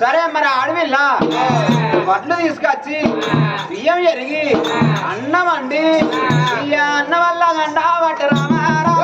సరే మరి అడవిలా వడ్లు తీసుకొచ్చి బియ్యం ఎరిగి అన్నం అండి అన్నం వల్ల గంట రామారా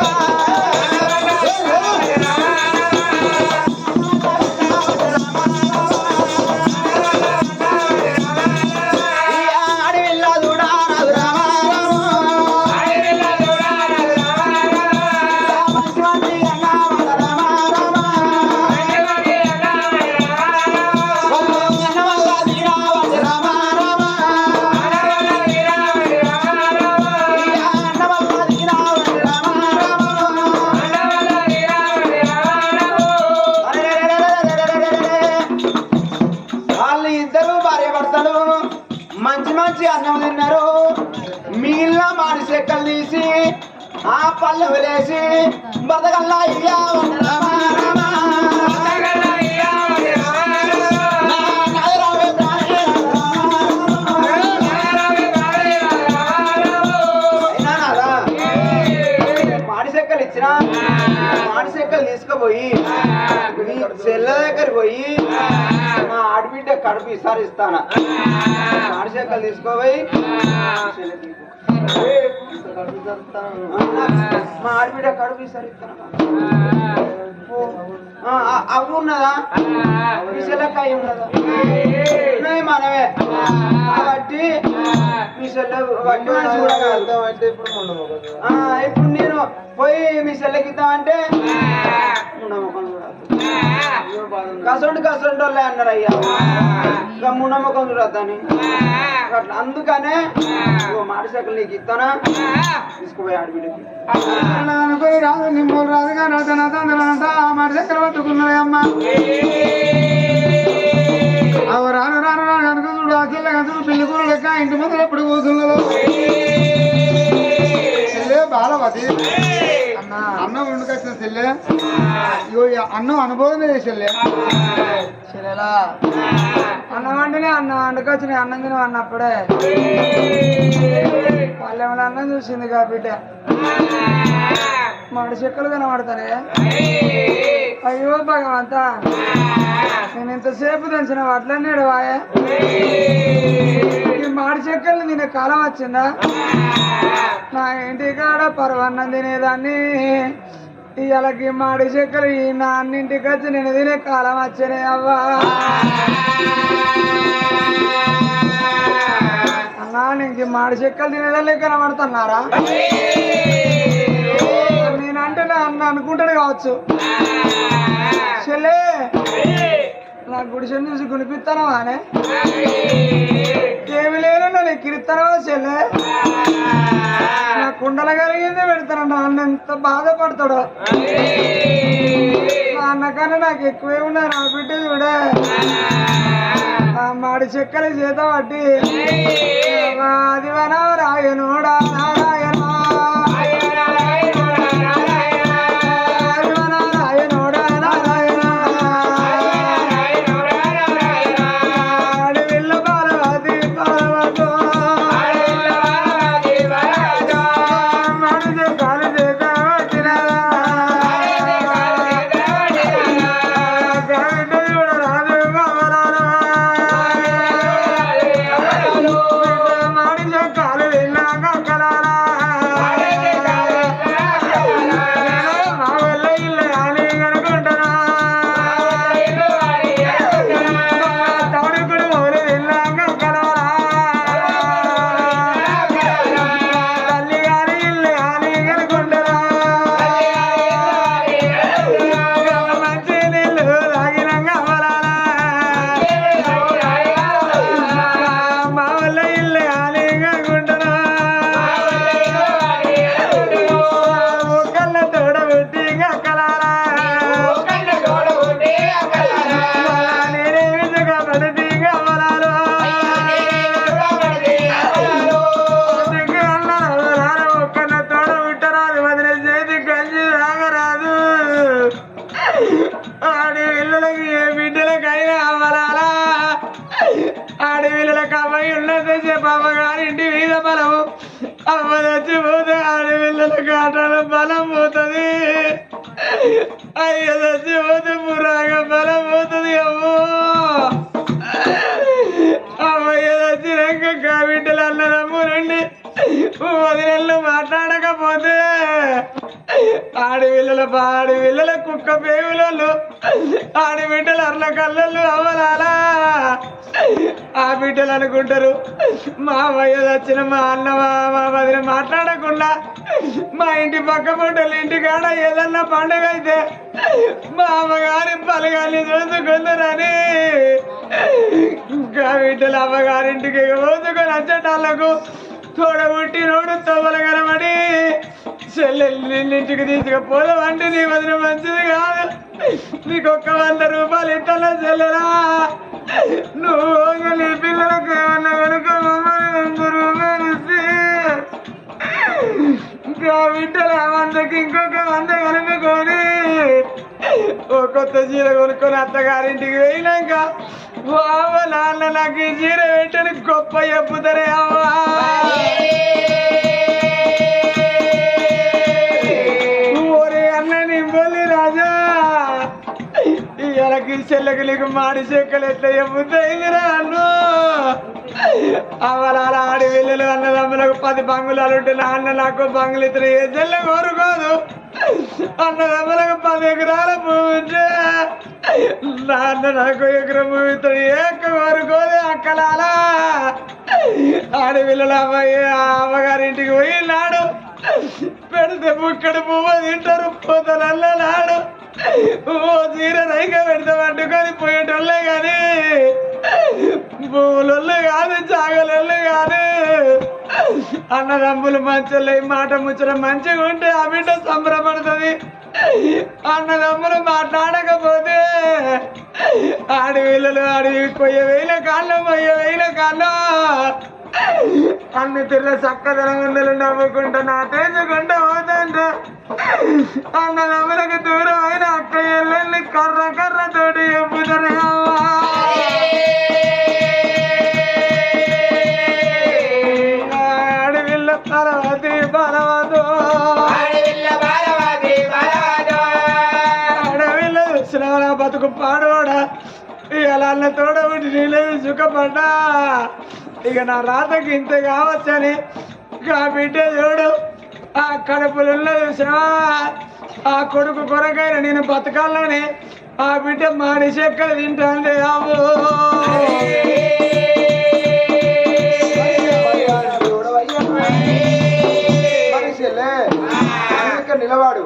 చెక్కలు తీసి ఆ పళ్ళు వదిలేసి బతకల్లా ఇయ్యా మాడిసెక్కలు తీసుకుపోయి నీ చెల్ల దగ్గర పోయి మా ఆడబిడ్డ కడుపు ఈసారి ఇస్తాను మాడిసెక్కలు తీసుకోపోయి. మా ఆడబిడ్డ కడుపు అవ్వు ఉన్నదా? అయి ఉన్నదా? ఉన్నాయి మనమే కాబట్టి మీ చెల్లె వడ్డీ మనిషి కూడా కాదు ఇప్పుడు నేను పోయి మీ సెల్లకి ఇద్దామంటే మునమ్మకం చూడద్దు. కసండు కసండు వాళ్ళే అన్నారు అయ్యా ఇక మునమ్మకం చూడద్దని. అట్లా. అందుకనే ఇగో మాడి నీకు ఇస్తానా? తీసుకుపోయి ఆడబిడ్డకి అనుకోని రాదు నిమ్మలు రాదుగా కానీ అతను అతను మరి దగ్గర పట్టుకున్నాయి అమ్మ. అవి రాను రాను రాను కనుక చూడు అసలు కనుక పెళ్ళి కూర లెక్క ఇంటి ముందు ఎప్పుడు కూర్చున్నారు బాలవతి. అన్న అన్నం వండుకొచ్చిన చెల్లె అన్నం అనుభవమే చెల్లె. చెల్లెలా? అన్నం వండునే అన్నం వండుకొచ్చిన అన్నం తిన అన్నప్పుడే. వాళ్ళు ఏమైనా అన్నం చూసింది కాబట్టి. మడి చెక్కలు కనబడతానే అయ్యో భగవంత. నేను ఇంతసేపు తెంచిన వడ్లన్నాడు వాయే. ఈ మాడి చెక్కలు నేను కాలం వచ్చిందా? నా ఇంటి కాడ పర్వన్నం తినేదాన్ని. ఇలాకి మాడి చెక్కలు ఈ నాన్నింటికి వచ్చి నేను తినే కాలం వచ్చినాయి అవ్వా. అన్నా నీకు మాడి చెక్కలు తినేదా లేక కనబడుతున్నారా నేనంటే నా అన్న అనుకుంటాడు కావచ్చు. చెల్లే నా గుడిసెని చూసి గునిపిస్తానా అనే? ఏమి లేను నన్ను ఎక్కిరిస్తానవా చెల్లె? నా కుండల కలిగిందే పెడతాను నా అన్న ఎంత బాధపడతాడో. నా అన్నకన్నా నాకు ఎక్కువే ఉన్నాయి నా బిడ్డ చూడే. ఆ మాడి చెక్కల చేత పట్టి. ఆదివన రాయనుడా నారాయణ. మాడి అయ్యో చచ్చిపోతే పురాగా బలం పోతుంది అమ్మో. అమ్మయ్య వచ్చినాక కాబిడ్డలు అన్నదమ్ము రండి. వదిలేళ్ళు మాట్లాడకపోతే. ఆడపిల్లల ఆడి పిల్లల కుక్క పేగులలో ఆడి బిడ్డలు అర్ల కళ్ళల్లో అవ్వలాలా ఆ బిడ్డలు అనుకుంటారు మా అమ్మయ్య వచ్చిన మా అన్న మా మా వదిన మాట్లాడకుండా మా ఇంటి పక్క పొట్టలు ఇంటి కాడ ఏదన్నా పండుగ అయితే మా అమ్మగారి పలగాన్ని చూసుకుందరని ఇంకా బిడ్డలు అమ్మగారింటికి రోజుకొని వచ్చేటాళ్ళకు తోడబుట్టి నోడు తవ్వల కనబడి చెల్లెల్ని ఇంటికి తీసుకుపోదామంటే నీ వదిన మంచిది కాదు. నీకు ఒక్క వంద రూపాయలు ఇట్లా చెల్లెరా నువ్వు నీ పిల్లలకు ఏమన్నా కనుక మమ్మల్ని వంద రూపాయలు ఇస్తే ఇంకా బిడ్డలు ఆ వందకి ఇంకొక వంద కనుక్కొని ఓ కొత్త చీర కొనుక్కొని అత్తగారింటికి పోయినాక బావ నాన్న నాకు ఈ చీర పెట్టని గొప్ప చెప్పుతారే అవ్వా. ఇయ్యాలకి చెల్లెకి నీకు మాడి చెక్కలు ఎట్లా చెప్పుతాయిందిరా అన్ను అవలాల ఆడి వెళ్ళలు అన్నదమ్ములకు పది బంగులాలు ఉంటే నాన్న నాకు బంగులు ఇతర ఏ చెల్లె కోరుకోదు. అన్నదమ్ములకు పది ఎకరాల భూమి ఉంటే నాన్న నాకు ఎకరం భూమి ఇతర ఏక కోరుకోదు అక్కలాలా. ఆడి పిల్లల అమ్మాయి ఆ అమ్మగారింటికి పోయి నాడు పెడితే ముక్కడు పువ్వు తింటారు పోతనల్లనాడు ఓ చీర రైగా పెడతా పట్టుకొని పోయేటోళ్ళే కానీ పువ్వులొల్లే కాదు చాగలొల్లే కాదు అన్నదమ్ములు మంచోళ్ళే మాట ముచ్చట మంచిగా ఉంటే ఆ బిడ్డ సంబరపడుతుంది అన్నదమ్ములు మాట్లాడకపోతే ఆడి వీళ్ళలు ఆడి కొయ్య వేల కాళ్ళు కొయ్య వేల కాళ్ళు. అన్ని తిన్న చక్కదనం ఉందలు నవ్వుకుంటా నా తేజుకుంటా పోతాంట అన్నదమ్ములకు దూరం అయిన అక్క ఎల్లెల్ని కర్ర కర్ర తోటి చెప్పుతారే అడవిల్ల తర్వాత బలవదు. అడవిల్ల చూసిన బతుకు పాడవాడా ఇలా తోడ ఉండి నీళ్ళు సుఖపడ్డా. ఇక నా రాతకి ఇంత కావచ్చని ఇక ఆ బిడ్డ చూడు ఆ కడుపులలో చూసినా ఆ కొడుకు కొరకైన నేను బతకాలని ఆ బిడ్డ మాడి అవ్వో మనిషిలే ఇక్కడ నిలవాడు.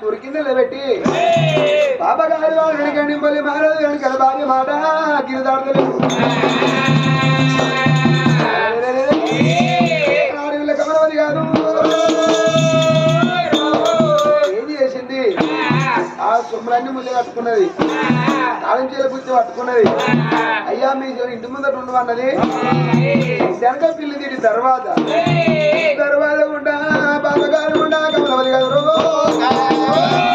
సూరి కింద నిలబెట్టి బాబా గారి వాడు వెనకండి మళ్ళీ మారదు వెనకాల భార్య మాట. గిరి దాడతలేదు గారు. ఏం చేసింది ఆ సొమ్ములన్నీ ముళ్ళు కట్టుకున్నది. తాళం చీల గుర్తి పట్టుకున్నది. అయ్యా మీ ఇంటి ముందట ఉండు అన్నది. శనగ పిల్లి తీడి తర్వాత తర్వాత గుండా బాబగారు గుండా కమలవది గారు. అయ్యా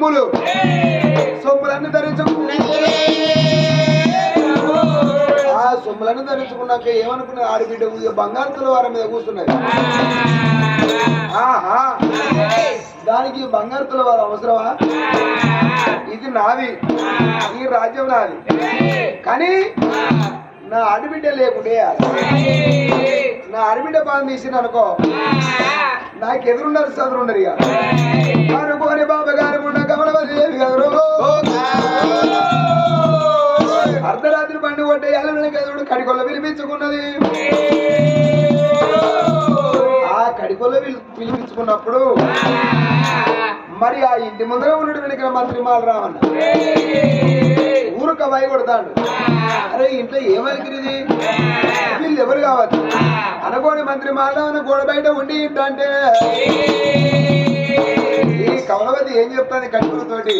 సొమ్ములు. సొమ్ములన్నీ ధరించుకున్నది ఆ సొమ్ములను ధరించుకున్నాక ఏమనుకున్నది ఆడబిడ్డ బంగారు తులవార మీద కూర్చున్నది ఆహా. దానికి బంగారు తులవారు అవసరమా? ఇది నాది. ఈ రాజ్యం నాది. కానీ నా ఆడబిడ్డ లేకుండే. నా ఆడబిడ్డ బాగా తీసింది అనుకో. నాకు ఎదురున్నారు చదురున్నారు ఇక అనుకోని బాబా గారు ఉన్న గారు అర్ధరాత్రి బండి కొట్టే ఎల్లవెళ్ళ గదుడు కడికొల్ల పిలిపించుకున్నది. ఆ కడికొల్ల పిలి- పిలిపించుకున్నప్పుడు మరి ఆ ఇంటి ముందర ఉన్నాడు వెనుక మంత్రి మాలరామన్న. ఊరుక భయ కొడతాడు. అరే ఇంట్లో ఏమలికిరిది వీళ్ళు ఎవరు కావచ్చు? అనుకోని మంత్రి మాలరామన్న గోడ బయట ఉండి ఇంట అంటే ఈ కమలవతి ఏం చెప్తాను కడుపులతోటి?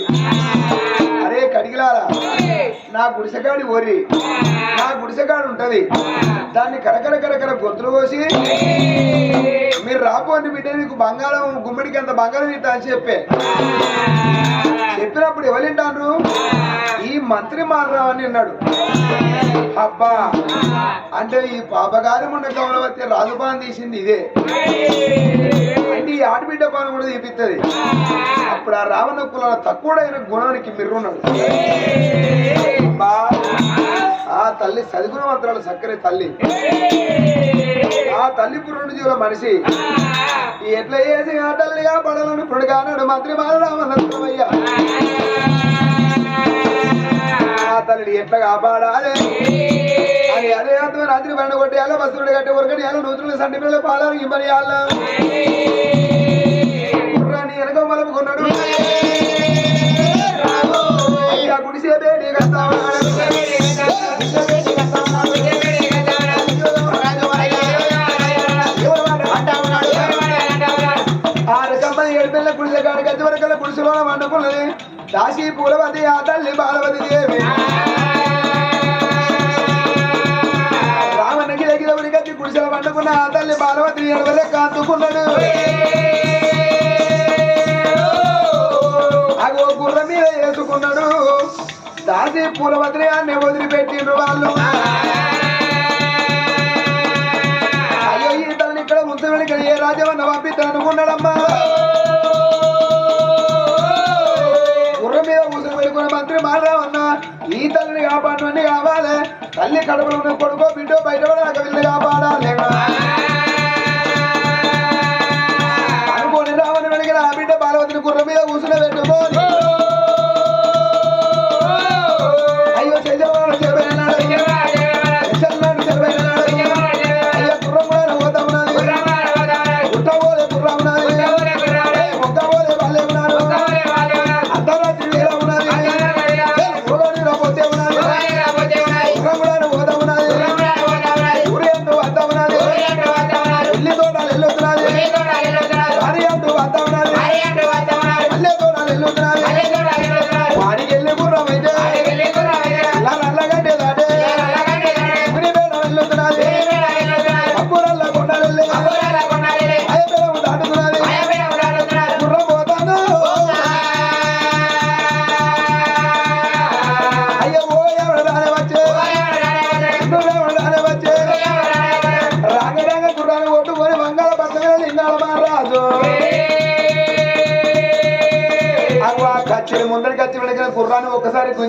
అరే కడిగిలారా? నా గుడిసెగాడి ఓరి. నా గుడిసెగాడు ఉంటది. దాన్ని కరకర కరకర గొంతులు కోసి మీరు రాపోండి బిడ్డ మీకు బంగారం గుమ్మడికి అంత బంగారం ఇస్తా అని చెప్పే. చెప్పినప్పుడు ఎవరింటాను ఈ మంత్రి మారరావని అన్నాడు అబ్బా! అంటే ఈ పాపగారి ఉన్న కమలవతి రాజుపాన్ తీసింది ఇదే. అంటే ఈ ఆడబిడ్డ పాను కూడా తీపిస్తుంది అప్పుడు ఆ రావణ కులాల తక్కువైన గుణానికి మిర్రున్నాడు. అబ్బా! ఆ తల్లి చదువుకున్న మంత్రాలు చక్కని తల్లి. ఆ తల్లి పురుడు జీవుల మనిషి. ఎట్లా చేసి ఆ తల్లిగా పడాలని పుడుగానాడు మంత్రి బాలరామయ్య ఆ తల్లిని ఎట్లా కాపాడాలి? అని అదే అర్థం రాత్రి బండ కొట్టేయాలి బస్సులు కట్టి ఉరకటి ఎలా నూతులు సంటి పిల్లలు పాలాలు ఇవ్వని కుర్రాన్ని వెనక మలుపుకున్నాడు అయ్యా గుడిసే బేడి కాడ గది వరకల వండుకున్నది దాసి పూలవతి ఆ తల్లి బాలవతి దేవి. రామన్నకి దగ్గర ఉరి గుడిసెల వండుకున్న ఆ తల్లి బాలవతి ఎడవలే కాంతుకున్నాడు అగో గుర్ర మీద వేసుకున్నాడు. దాసి పూలవతిని అన్ని వదిలిపెట్టిండ్రు వాళ్ళు. అయ్యో ఈ తల్లి ఇక్కడ ఉంచమని ఇక్కడ ఏ రాజవన్న పంపిస్తాను అనుకున్నాడమ్మా గుర్రం మీద ముసుగు పెట్టుకున్న మంత్రి మారావన్న ఈ తల్లిని కాపాడమని కావాలి. తల్లి కడుపులో ఉన్న కొడుకో బిడ్డో బయట వెళ్ళి కాపాడు.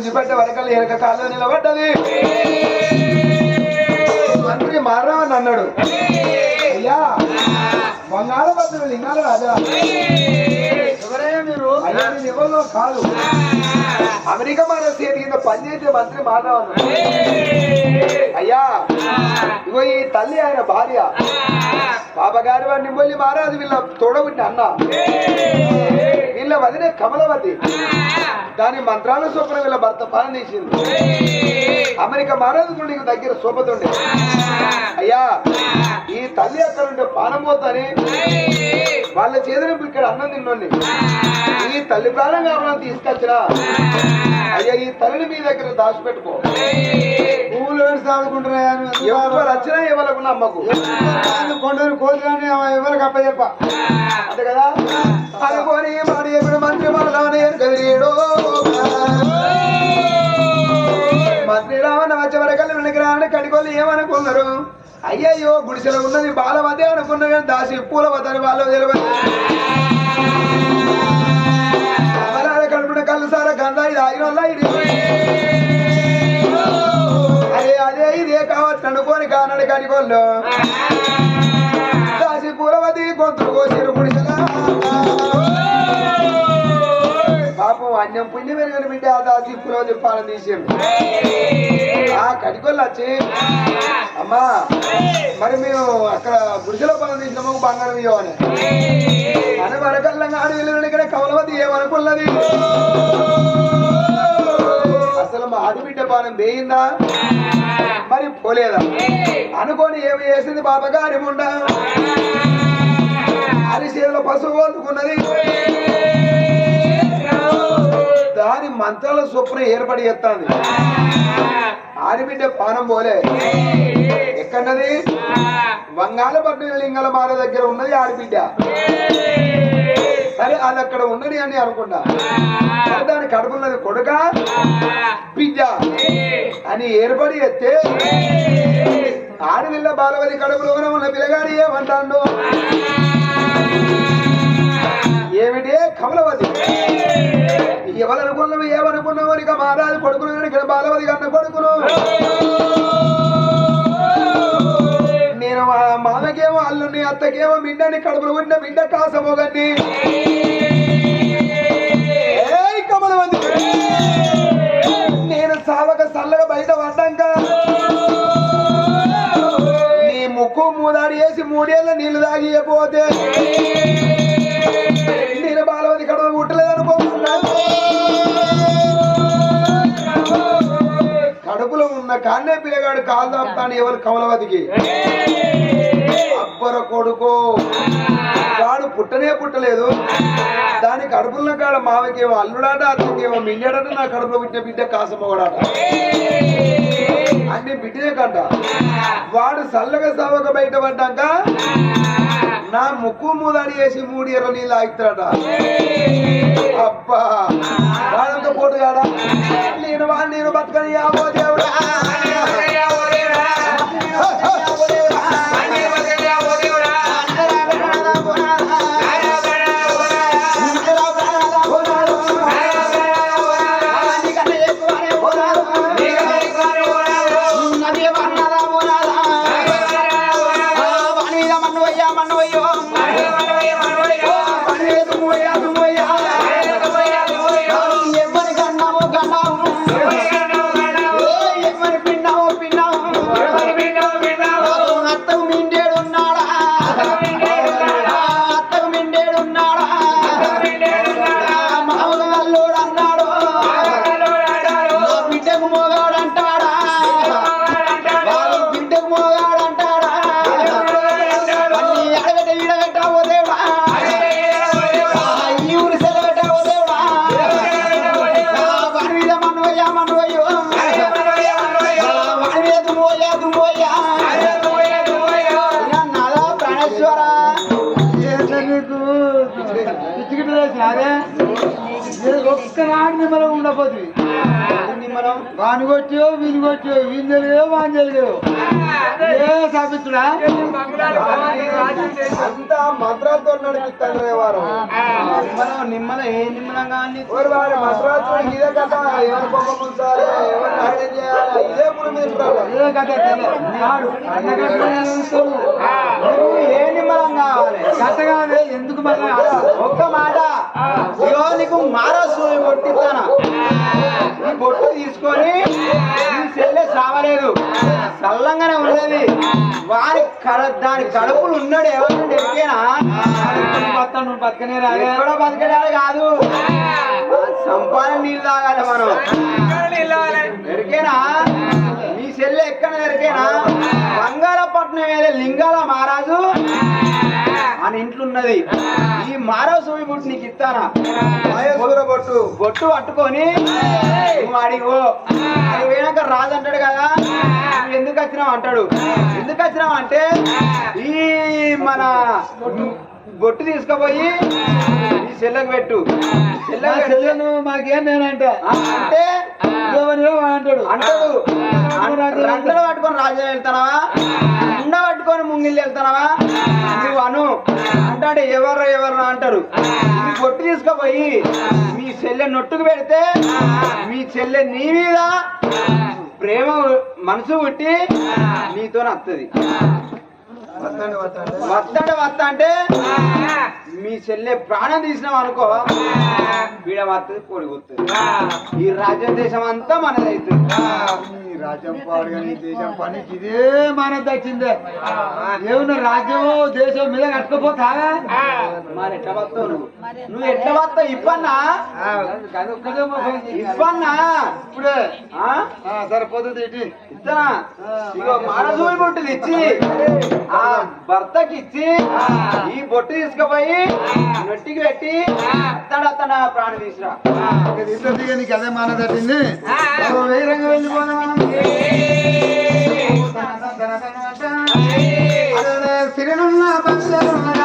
విడిచిపెట్టే వరకల్లి ఎరక కాళ్ళు నిలబడ్డది. మంత్రి మారవని అన్నాడు. అయ్యా బంగాళ పక్కన లింగాల రాజా. ఎవరిలో కాదు. అమెరికా మన కింద పనిచేసే మంత్రి మాట్లాడు అయ్యా ఇగో ఈ తల్లి ఆయన భార్య. పాపగారి వారి నిమ్మల్లి మారాదు వీళ్ళ తోడబుట్టిన అన్న. వీళ్ళ వదిలే కమలవతి. దాని మంత్రాల సూపన వీళ్ళ భర్త పాలన చేసింది అమెరికా మహారాజు నీకు దగ్గర సోపతుండే. అయ్యా ఈ తల్లి అక్కడ ఉంటే పానం పోతాని. వాళ్ళ చేతిని ఇక్కడ అన్నం తిన్నోండి ఈ తల్లి ప్రాణం కావాలని తీసుకొచ్చినా అయ్యా ఈ తల్లిని మీ దగ్గర దాచిపెట్టుకో. పువ్వులు వేసి సాదుకుంటున్నాయా ఎవరు వచ్చినా ఎవరికి నమ్మకు కొండలు కానీ ఎవరికి అప్పచెప్ప. అంతే కదా? అనుకోని మాట ఎప్పుడు మంత్రి మనలోనే కదిలేడు మంత్రి రావణ వచ్చే వరకల్లి వెనక్కి రావని కడిగోళ్ళు ఏమనుకున్నారు? అయ్యయ్యో గుడిసెలో ఉన్నది బాలవతి అనుకున్నా కానీ దాసి పూలవతని వాళ్ళు తెలియదు కళ్ళు సారా గంధాయి ఇది ఇది అదే అదే ఇదే కావచ్చు అనుకోని కానడు కడిగోళ్ళు దాసి పూలవతి గొంతులు కోసిరు గుడిసెలా అన్యం పుణ్యం పెరిగిన బిడ్డ ఆ దాసి పురోజు పాలన తీసిండు. ఆ కటికొల్లు వచ్చి అమ్మా మరి మేము అక్కడ గుడిసెలో పాలన తీసినాము బంగారం ఇవ్వని అని వరకల్లంగా ఆడి వెళ్ళిన కవలవది ఏమనుకున్నది? అసలు మా ఆడబిడ్డ పానం వేయిందా? మరి పోలేదా? అనుకోని ఏమి చేసింది బాబగారి ముండ? అని చేతిలో పసుపు దాని మంత్రాల చొప్పున ఏర్పడి ఎత్తాంది. ఆడిబిడ్డ పానం పోలే. ఎక్కడది? వంగాలపట్నం లింగల మాల దగ్గర ఉన్నది ఆడిబిడ్డ సరే అది అక్కడ ఉన్నది అని అనుకున్నా. దాని కడుపున్నది కొడుక బిడ్డ అని ఏర్పడి ఎత్తే ఆడవిల్ల బాలవతి కడుపులోనే ఉన్న పిల్లగాడు ఏమంటాడు? ఏమిటి కమలవతి? ఎవరనుకున్నావు ఏమనుకున్నావు ఇక మహారాజు కొడుకును కానీ ఇక్కడ బాలవతి కన్న కొడుకును. నేను మా మామకేమో అల్లుని అత్తకేమో మిండని కడుపులో ఉన్న బిడ్డ కాసమోగని ఏయ్ నేను సావక సల్లగా బయట పడ్డాక. నీ ముక్కు మూదాడి వేసి మూడేళ్ళ నీళ్ళు తాగియపోతే కడుపులో ఉన్న కాన్నే పిల్లగాడు కాలు దాపుతాను ఎవరు కమలవతికి? అబ్బర కొడుకో. వాడు పుట్టనే పుట్టలేదు. దాని కడుపులో కాడ మావకేమో అల్లుడాట అతనికేమో మిండాడట నా కడుపులో పుట్టిన బిడ్డ కాసమ్మగడాట అన్ని బిడ్డనే కంట. వాడు చల్లగా సవక బయట పడ్డాక నా ముక్కు మూదాడి వేసి మూడు ఇరవై నీళ్ళు ఆగుతాడట అబ్బా వాడంతా పోటు కాడా నేను వాడు నేను బతకని Ah! నీకు పిచ్చికిట్టు వేసిన అదే ఒక్కనాడు ఉండపోతుంది మనం వాని కొట్టో వీని కొట్టో వీని తెలియో వాని తెలియో ఏ సాపిస్తుడా అంతా మంత్రాలతో నడిపిస్తాడు వారు. నిమ్మలం నిమ్మలం ఏ నిమ్మలం కానీ వారి మంత్రాలతో ఇదే కథ. ఎవరి చేయాలి? ఇదే పులి మీద ఉంటాడు. ఏ కథ నిమ్మలం కావాలి? కట్టగానే ఎందుకు మరి ఒక్క మాట ఇగో నీకు మారసు కొట్టిస్తానా? ఈ బొట్టు తీసుకొని ఈ చెల్లె సావలేదు చల్లంగానే ఉన్నది. వారి కడ దాని కడుపులు ఉన్నాడు ఎవరు ఎరికేనా మొత్తం నువ్వు బతకనే రాలే ఎక్కడో కాదు. సంపాదన నీళ్ళు తాగాలి మనం. ఎరికేనా మీ చెల్లె ఎక్కడ ఎరికేనా బంగాళపట్నం వేరే లింగాల మహారాజు. అని ఇంట్లో ఉన్నది ఈ మారవ సూమి బుట్టి నీకు ఇస్తానా? బొట్టు. బొట్టు పట్టుకొని నువ్వు అడిగో అది పోయినాక రాజు అంటాడు కదా నువ్వు ఎందుకు వచ్చినావు? అంటాడు. ఎందుకు వచ్చినావు? అంటే ఈ మన బొట్టు. తీసుకుపోయి ఈ చెల్లెకు పెట్టు. చెల్లెను మాకేం నేనంటే అంటే అంటాడు? అంటాడు. రంటలు పట్టుకొని రాజ్యం వెళ్తానవా ఉండ పట్టుకొని ముంగిళ్ళు వెళ్తానవా నువ్వు అను. అంటాడు ఎవరు ఎవరు అంటారు ఈ బొట్టు తీసుకుపోయి మీ చెల్లె నొట్టుకు పెడితే మీ చెల్లె నీ మీద ప్రేమ మనసు పుట్టి నీతో వస్తుంది వస్తండి వస్తా అంటే మీ చెల్లె ప్రాణం తీసినాం అనుకో వీడ వస్తుంది కోడి ఈ రాజ్యం దేశం అంతా మనదైతుంది రాజ్యం పాడుగా నీ దేశం పనికి ఇదే మన దచ్చిందే ఏమన్నా రాజ్యము దేశం మీద కట్టుకోపోతా మరి ఎట్లా వస్తావు నువ్వు? నువ్వు ఎట్లా వస్తావు? ఇప్పన్నా ఇప్పన్నా ఇప్పుడే. ఆ? ఆ, సరిపోతుంది ఇటు. ఇద్దరా ఇగో మానసూరి బొట్టు తెచ్చి ఆ భర్తకి ఇచ్చి ఈ బొట్టు తీసుకుపోయి నొట్టికి పెట్టి అత్తడు అత్తడ ప్రాణం తీసురా. నీకు అదే మన దట్టింది వెయ్యి రంగు సిరినున్న పక్షులున్న